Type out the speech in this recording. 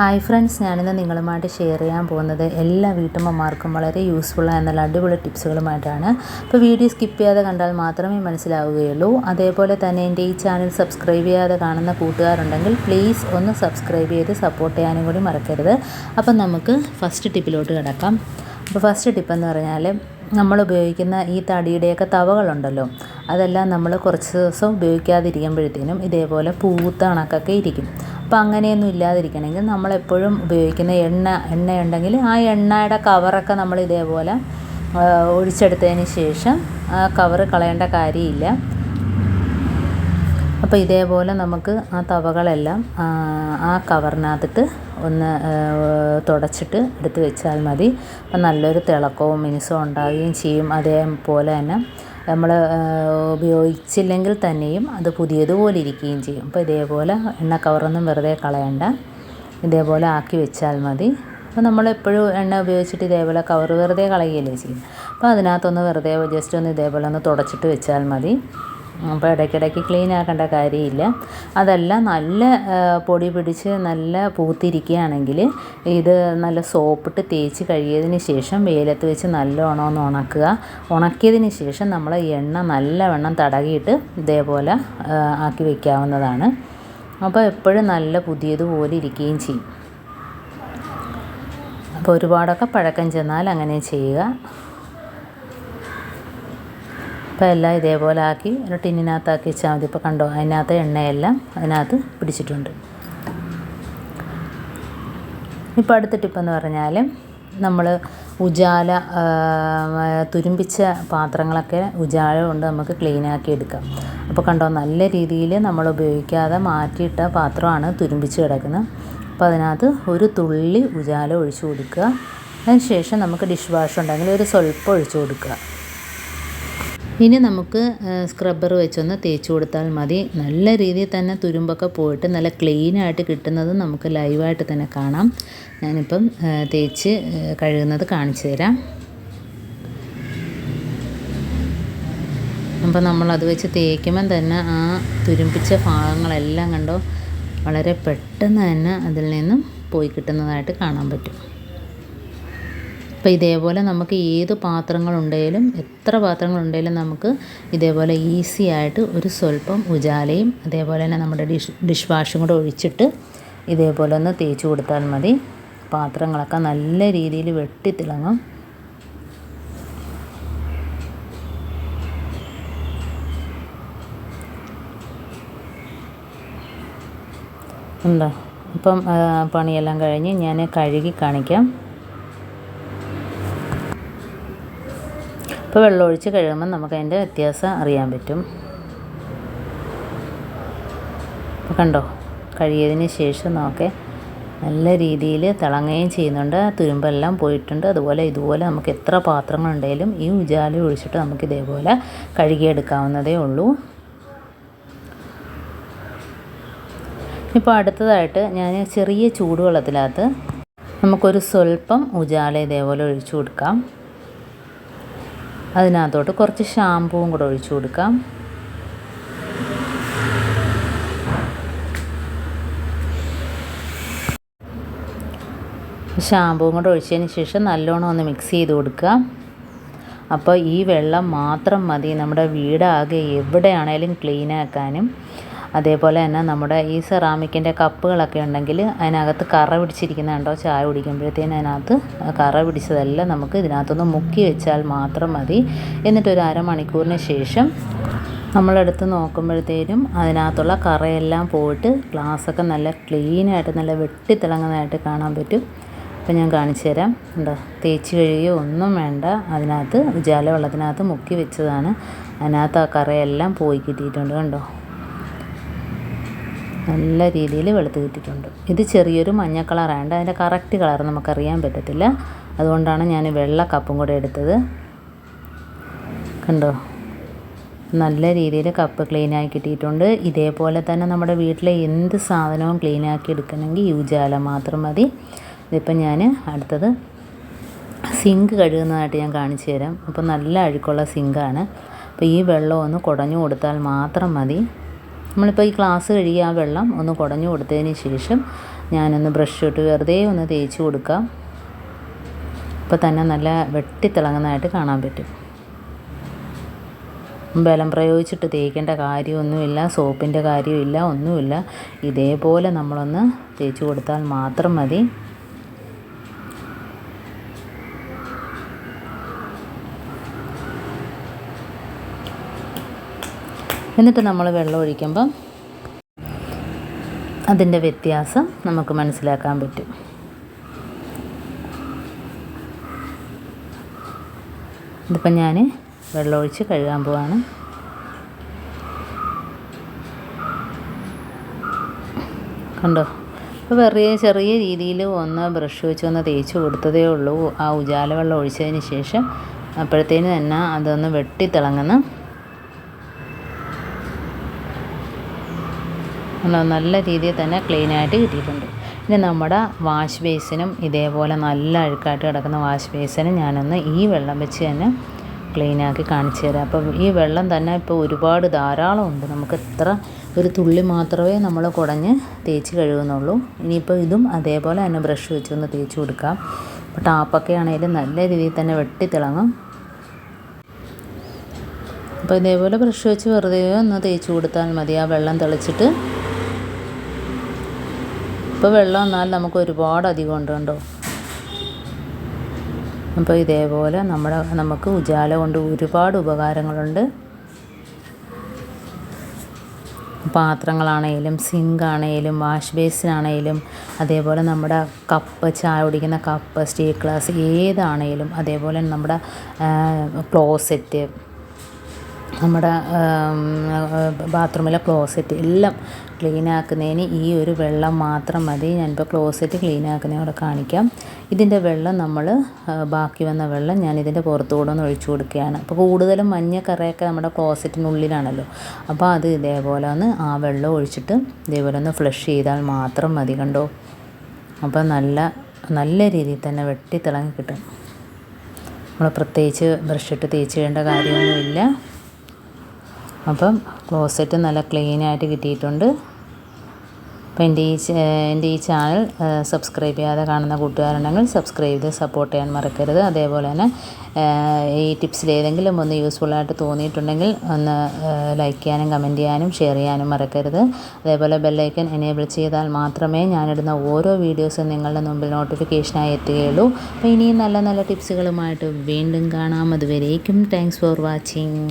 Hi friends ഞാനിന്ന് നിങ്ങളുമായിട്ട് share ചെയ്യാൻ പോകുന്നത് എല്ലാ വീട്ടമ്മമാർക്കും വളരെ യൂസ്ഫുൾ നല്ല അടിപൊളി ടിപ്സുകളുമായിട്ടാണ് അപ്പോൾ വീഡിയോ സ്കിപ്പ് ചെയ്യാതെ കണ്ടാൽ മാത്രമേ മനസ്സിലാവുകയുള്ളൂ. അതേപോലെ തന്നെ എന്റെ ഈ ചാനൽ സബ്സ്ക്രൈബ് ചെയ്യാതെ കാണുന്ന കൂട്ടുകാരുണ്ടെങ്കിൽ പ്ലീസ് ഒന്ന് സബ്സ്ക്രൈബ് ചെയ്ത് സപ്പോർട്ട് ചെയ്യാനും കൂടി മറക്കരുത്. അപ്പം നമുക്ക് ഫസ്റ്റ് ടിപ്പിലോട്ട് കിടക്കാം. അപ്പോൾ ഫസ്റ്റ് ടിപ്പെന്ന് പറഞ്ഞാൽ നമ്മൾ ഉപയോഗിക്കുന്ന ഈ തടിയുടെയൊക്കെ തവകളുണ്ടല്ലോ അതെല്ലാം നമ്മൾ കുറച്ച് ദിവസം ഉപയോഗിക്കാതിരിക്കുമ്പോഴത്തേനും ഇതേപോലെ പൂത്ത കണക്കൊക്കെ ഇരിക്കും. അപ്പോൾ അങ്ങനെയൊന്നും ഇല്ലാതിരിക്കണമെങ്കിൽ നമ്മളെപ്പോഴും ഉപയോഗിക്കുന്ന എണ്ണ എണ്ണയുണ്ടെങ്കിൽ ആ എണ്ണയുടെ കവറൊക്കെ നമ്മൾ ഇതേപോലെ ഒഴിച്ചെടുത്തതിന് ശേഷം ആ കവറ് കളയേണ്ട കാര്യമില്ല. അപ്പോൾ ഇതേപോലെ നമുക്ക് ആ തവകളെല്ലാം ആ കവറിനകത്തിട്ട് ഒന്ന് തുടച്ചിട്ട് എടുത്ത് വെച്ചാൽ മതി. അപ്പം നല്ലൊരു തിളക്കവും മിനുസവും ഉണ്ടാവുകയും ചെയ്യും. അതേപോലെ തന്നെ നമ്മൾ ഉപയോഗിച്ചില്ലെങ്കിൽ തന്നെയും അത് പുതിയതുപോലെ ഇരിക്കുകയും ചെയ്യും. അപ്പോൾ ഇതേപോലെ എണ്ണ കവറൊന്നും വെറുതെ കളയണ്ട. ഇതേപോലെ ആക്കി വെച്ചാൽ മതി. അപ്പോൾ നമ്മൾ എപ്പോഴും എണ്ണ ഉപയോഗിച്ചിട്ട് ഇതേപോലെ കവർ വെറുതെ കളയുകയല്ലേ ചെയ്യും. അപ്പോൾ അതിനകത്തൊന്ന് വെറുതെ ജസ്റ്റ് ഒന്ന് ഇതേപോലെ ഒന്ന് തുടച്ചിട്ട് വെച്ചാൽ മതി. അപ്പോൾ ഇടയ്ക്കിടയ്ക്ക് ക്ലീൻ ആക്കേണ്ട കാര്യമില്ല. അതല്ല നല്ല പൊടി പിടിച്ച് നല്ല പൂത്തിരിക്കുകയാണെങ്കിൽ ഇത് നല്ല സോപ്പിട്ട് തേച്ച് കഴുകിയതിന് ശേഷം വെയിലത്ത് വെച്ച് നല്ലോണം ഒന്ന് ഉണക്കുക. ഉണക്കിയതിന് ശേഷം നമ്മൾ എണ്ണ നല്ല നല്ലവണ്ണം തടകിയിട്ട് ഇതേപോലെ ആക്കി വയ്ക്കാവുന്നതാണ് അപ്പോൾ എപ്പോഴും നല്ല പുതിയതുപോലെ ഇരിക്കുകയും ചെയ്യും. അപ്പോൾ ഒരുപാടൊക്കെ പഴക്കം ചെന്നാൽ അങ്ങനെ ചെയ്യുക. അപ്പോൾ എല്ലാം ഇതേപോലെ ആക്കി ഒരു ടിന്നിനകത്താക്കി വെച്ചാൽ മതി. ഇപ്പോൾ കണ്ടോ അതിനകത്ത് എണ്ണയെല്ലാം അതിനകത്ത് പിടിച്ചിട്ടുണ്ട്. ഇപ്പോൾ അടുത്ത ടിപ്പെന്ന് പറഞ്ഞാൽ നമ്മൾ ഉജാല തുരുമ്പിച്ച പാത്രങ്ങളൊക്കെ ഉജാല കൊണ്ട് നമുക്ക് ക്ലീനാക്കി എടുക്കാം. അപ്പോൾ കണ്ടോ നല്ല രീതിയിൽ നമ്മൾ ഉപയോഗിക്കാതെ മാറ്റിയിട്ട പാത്രമാണ് തുരുമ്പിച്ച് കിടക്കുന്നത്. അപ്പോൾ അതിനകത്ത് ഒരു തുള്ളി ഉജാല ഒഴിച്ചു കൊടുക്കുക. അതിന് ശേഷം നമുക്ക് ഡിഷ് വാഷ് ഉണ്ടെങ്കിൽ ഒരു സ്വൽപ്പം ഒഴിച്ചു കൊടുക്കുക. ഇനി നമുക്ക് സ്ക്രബ്ബർ വെച്ചൊന്ന് തേച്ച് കൊടുത്താൽ മതി. നല്ല രീതിയിൽ തന്നെ തുരുമ്പൊക്കെ പോയിട്ട് നല്ല ക്ലീനായിട്ട് കിട്ടുന്നത് നമുക്ക് ലൈവായിട്ട് തന്നെ കാണാം. ഞാനിപ്പം തേച്ച് കഴുകുന്നത് കാണിച്ചു തരാം. അപ്പം നമ്മളത് വെച്ച് തേക്കുമ്പം തന്നെ ആ തുരുമ്പിച്ച ഭാഗങ്ങളെല്ലാം കണ്ടോ? വളരെ പെട്ടെന്ന് തന്നെ അതിൽ നിന്നും പോയി കിട്ടുന്നതായിട്ട് കാണാൻ പറ്റും. അപ്പോൾ ഇതേപോലെ നമുക്ക് ഏത് പാത്രങ്ങളുണ്ടെങ്കിലും എത്ര പാത്രങ്ങളുണ്ടെങ്കിലും നമുക്ക് ഇതേപോലെ ഈസി ആയിട്ട് ഒരു സ്വല്പം ഉജാലയും അതേപോലെ തന്നെ നമ്മുടെ ഡിഷ് ഡിഷ് വാഷും കൂടെ ഒഴിച്ചിട്ട് ഇതേപോലെ ഒന്ന് തേച്ച് കൊടുത്താൽ മതി. പാത്രങ്ങളൊക്കെ നല്ല രീതിയിൽ വെട്ടിത്തിളങ്ങും. ഉണ്ടോ? ഇപ്പം പണിയെല്ലാം കഴിഞ്ഞ് ഞാൻ കഴുകി കാണിക്കാം. ഇപ്പോൾ വെള്ളമൊഴിച്ച് കഴുകുമ്പോൾ നമുക്ക് അതിന്റെ വ്യത്യാസം അറിയാൻ പറ്റും. അപ്പോൾ കണ്ടോ? കഴുകിയതിന് ശേഷം നമുക്ക് നല്ല രീതിയിൽ തിളങ്ങുകയും ചെയ്യുന്നുണ്ട്. തുരുമ്പെല്ലാം പോയിട്ടുണ്ട്. അതുപോലെ ഇതുപോലെ നമുക്ക് എത്ര പാത്രങ്ങളുണ്ടെങ്കിലും ഈ ഉജാല ഒഴിച്ചിട്ട് നമുക്ക് ഇതേപോലെ കഴുകിയെടുക്കാവുന്നതേ ഉള്ളൂ. ഇപ്പോൾ അടുത്തതായിട്ട് ഞാൻ ചെറിയ ചൂടുവെള്ളത്തിനകത്ത് നമുക്കൊരു സ്വല്പം ഉജാല ഇതേപോലെ ഒഴിച്ചു കൊടുക്കാം. അതിനകത്തോട്ട് കുറച്ച് ഷാമ്പുവും കൂടെ ഒഴിച്ചു കൊടുക്കാം. ഷാമ്പുവും കൂടെ ഒഴിച്ചതിന് ശേഷം നല്ലോണം ഒന്ന് മിക്സ് ചെയ്ത് കൊടുക്കുക. അപ്പോൾ ഈ വെള്ളം മാത്രം മതി നമ്മുടെ വീടാകെ എവിടെയാണേലും ക്ലീൻ ആക്കാനും അതേപോലെ തന്നെ നമ്മുടെ ഈ സെറാമിക്കിന്റെ കപ്പുകളൊക്കെ ഉണ്ടെങ്കിൽ അതിനകത്ത് കറ പിടിച്ചിരിക്കുന്ന കണ്ടോ? ചായ കുടിക്കുമ്പോഴത്തേന് അതിനകത്ത് കറ പിടിച്ചതെല്ലാം നമുക്ക് ഇതിനകത്തൊന്ന് മുക്കി വെച്ചാൽ മാത്രം മതി. എന്നിട്ട് ഒരു അരമണിക്കൂറിന് ശേഷം നമ്മളെടുത്ത് നോക്കുമ്പോഴത്തേനും അതിനകത്തുള്ള കറയെല്ലാം പോയിട്ട് ഗ്ലാസ്സൊക്കെ നല്ല ക്ലീനായിട്ട് നല്ല വെട്ടിത്തിളങ്ങുന്നതായിട്ട് കാണാൻ പറ്റും. അപ്പം ഞാൻ കാണിച്ചു തരാം. എന്താ തേച്ച് കഴുകിയോ ഒന്നും വേണ്ട. അതിനകത്ത് ജലവെള്ളത്തിനകത്ത് വെള്ളത്തിനകത്ത് മുക്കി വെച്ചതാണ്. അതിനകത്ത് ആ കറയെല്ലാം പോയി കിട്ടിയിട്ടുണ്ട്. കണ്ടോ? നല്ല രീതിയിൽ വെളുത്ത് കിട്ടിയിട്ടുണ്ട്. ഇത് ചെറിയൊരു മഞ്ഞ കളറായതുകൊണ്ട് അതിന്റെ കറക്റ്റ് കളർ നമുക്കറിയാൻ പറ്റത്തില്ല. അതുകൊണ്ടാണ് ഞാൻ വെള്ള കപ്പും കൂടെ എടുത്തത്. കണ്ടോ? നല്ല രീതിയിൽ കപ്പ് ക്ലീനാക്കി കിട്ടിയിട്ടുണ്ട്. ഇതേപോലെ തന്നെ നമ്മുടെ വീട്ടിലെ എന്ത് സാധനവും ക്ലീനാക്കി എടുക്കണമെങ്കിൽ യൂജാല മാത്രം മതി. ഇതിപ്പം ഞാൻ അടുത്തത് സിങ്ക് കഴുകുന്നതായിട്ട് ഞാൻ കാണിച്ചു തരാം. അപ്പോൾ നല്ല അഴുക്കുള്ള സിങ്കാണ്. അപ്പോൾ ഈ വെള്ളം ഒന്ന് കുടഞ്ഞു കൊടുത്താൽ മാത്രം മതി. നമ്മളിപ്പോൾ ഈ ക്ലാസ് കഴുകി ആ വെള്ളം ഒന്ന് കുടഞ്ഞു കൊടുത്തതിന് ശേഷം ഞാനൊന്ന് ബ്രഷ് ഇട്ട് വെറുതെ ഒന്ന് തേച്ച് കൊടുക്കാം. ഇപ്പോൾ തന്നെ നല്ല വെട്ടിത്തിളങ്ങുന്നതായിട്ട് കാണാൻ പറ്റും. ബലം പ്രയോഗിച്ചിട്ട് തേക്കേണ്ട കാര്യമൊന്നുമില്ല സോപ്പിന്റെ കാര്യമില്ല ഒന്നുമില്ല. ഇതേപോലെ നമ്മളൊന്ന് തേച്ച് കൊടുത്താൽ മാത്രം മതി. എന്നിട്ട് നമ്മൾ വെള്ളം ഒഴിക്കുമ്പം അതിന്റെ വ്യത്യാസം നമുക്ക് മനസ്സിലാക്കാൻ പറ്റും. ഇതിപ്പം ഞാൻ വെള്ളമൊഴിച്ച് കഴുകാൻ പോവാണ്. കണ്ടോ? ഇപ്പോൾ വെറിയ ചെറിയ രീതിയിൽ ഒന്ന് ബ്രഷ് വെച്ച് ഒന്ന് തേച്ച് കൊടുത്തതേ ഉള്ളൂ. ആ ഉജാല വെള്ളം ഒഴിച്ചതിന് ശേഷം അപ്പോഴത്തേന് തന്നെ അതൊന്ന് വെട്ടിത്തിളങ്ങുന്ന നല്ല രീതിയിൽ തന്നെ ക്ലീനായിട്ട് കിട്ടിയിട്ടുണ്ട്. ഇനി നമ്മുടെ വാഷ് ബേസിനും ഇതേപോലെ നല്ല അഴുക്കായിട്ട് കിടക്കുന്ന വാഷ് ബേസിനും ഞാനൊന്ന് ഈ വെള്ളം വെച്ച് തന്നെ ക്ലീനാക്കി കാണിച്ചു തരാം. അപ്പം ഈ വെള്ളം തന്നെ ഇപ്പോൾ ഒരുപാട് ധാരാളം ഉണ്ട്. നമുക്ക് എത്ര ഒരു തുള്ളി മാത്രമേ നമ്മൾ കുടഞ്ഞ് തേച്ച് കഴുകുന്നുള്ളൂ. ഇനിയിപ്പോൾ ഇതും അതേപോലെ തന്നെ ബ്രഷ് വെച്ചൊന്ന് തേച്ച് കൊടുക്കാം. അപ്പോൾ ടാപ്പൊക്കെ ആണെങ്കിലും നല്ല രീതിയിൽ തന്നെ വെട്ടിത്തിളങ്ങും അപ്പോൾ ഇതേപോലെ ബ്രഷ് വെച്ച് വെറുതെ ഒന്ന് തേച്ച് കൊടുത്താൽ മതി. ആ വെള്ളം തെളിച്ചിട്ട് ഇപ്പോൾ വെള്ളം വന്നാൽ നമുക്ക് ഒരുപാട് അധികം ഉണ്ട് കണ്ടോ? അപ്പോൾ ഇതേപോലെ നമ്മുടെ നമുക്ക് ഉജാല കൊണ്ട് ഒരുപാട് ഉപകാരങ്ങളുണ്ട്. പാത്രങ്ങളാണേലും സിങ്കാണേലും വാഷ് ബേസിനാണേലും അതേപോലെ നമ്മുടെ കപ്പ് ചായ കുടിക്കുന്ന കപ്പ് സ്റ്റീൽ ഗ്ലാസ് ഏതാണെങ്കിലും അതേപോലെ നമ്മുടെ ക്ലോസറ്റ് നമ്മുടെ ബാത്റൂമിലെ ക്ലോസറ്റ് എല്ലാം ക്ലീൻ ആക്കുന്നതിന് ഈ ഒരു വെള്ളം മാത്രം മതി. ഞാനിപ്പോൾ ക്ലോസറ്റ് ക്ലീൻ ആക്കുന്നതോടെ കാണിക്കാം. ഇതിന്റെ വെള്ളം നമ്മൾ ബാക്കി വന്ന വെള്ളം ഞാൻ ഇതിന്റെ പുറത്തുകൂടെ ഒന്ന് ഒഴിച്ചു കൊടുക്കുകയാണ്. അപ്പോൾ കൂടുതലും മഞ്ഞ കറയൊക്കെ നമ്മുടെ ക്ലോസറ്റിനുള്ളിലാണല്ലോ. അപ്പോൾ അത് ഇതേപോലെ ഒന്ന് ആ വെള്ളം ഒഴിച്ചിട്ട് ഇതേപോലെ ഒന്ന് ഫ്ലഷ് ചെയ്താൽ മാത്രം മതി കണ്ടോ? അപ്പോൾ നല്ല നല്ല രീതിയിൽ തന്നെ വെട്ടി തിളങ്ങി കിട്ടും. നമ്മൾ പ്രത്യേകിച്ച് ബ്രഷിട്ട് തേച്ച് ചെയ്യേണ്ട കാര്യമൊന്നുമില്ല. അപ്പം ക്ലോസറ്റ് നല്ല ക്ലീനായിട്ട് കിട്ടിയിട്ടുണ്ട്. അപ്പം എന്റെ ഈ എന്റെ ഈ ചാനൽ സബ്സ്ക്രൈബ് ചെയ്യാതെ കാണുന്ന കൂട്ടുകാരുണ്ടെങ്കിൽ സബ്സ്ക്രൈബ് ചെയ്ത് സപ്പോർട്ട് ചെയ്യാൻ മറക്കരുത്. അതേപോലെ തന്നെ ഈ ടിപ്സിൽ ഏതെങ്കിലും ഒന്ന് യൂസ്ഫുള്ളായിട്ട് തോന്നിയിട്ടുണ്ടെങ്കിൽ ഒന്ന് ലൈക്ക് ചെയ്യാനും കമന്റ് ചെയ്യാനും ഷെയർ ചെയ്യാനും മറക്കരുത്. അതേപോലെ ബെല്ലൈക്കൻ എനേബിൾ ചെയ്താൽ മാത്രമേ ഞാനിടുന്ന ഓരോ വീഡിയോസും നിങ്ങളുടെ മുമ്പിൽ നോട്ടിഫിക്കേഷനായി എത്തുകയുള്ളൂ. അപ്പോൾ ഇനിയും നല്ല നല്ല ടിപ്സുകളുമായിട്ട് വീണ്ടും കാണാം. അതുവരേക്കും താങ്ക്സ് ഫോർ വാച്ചിങ്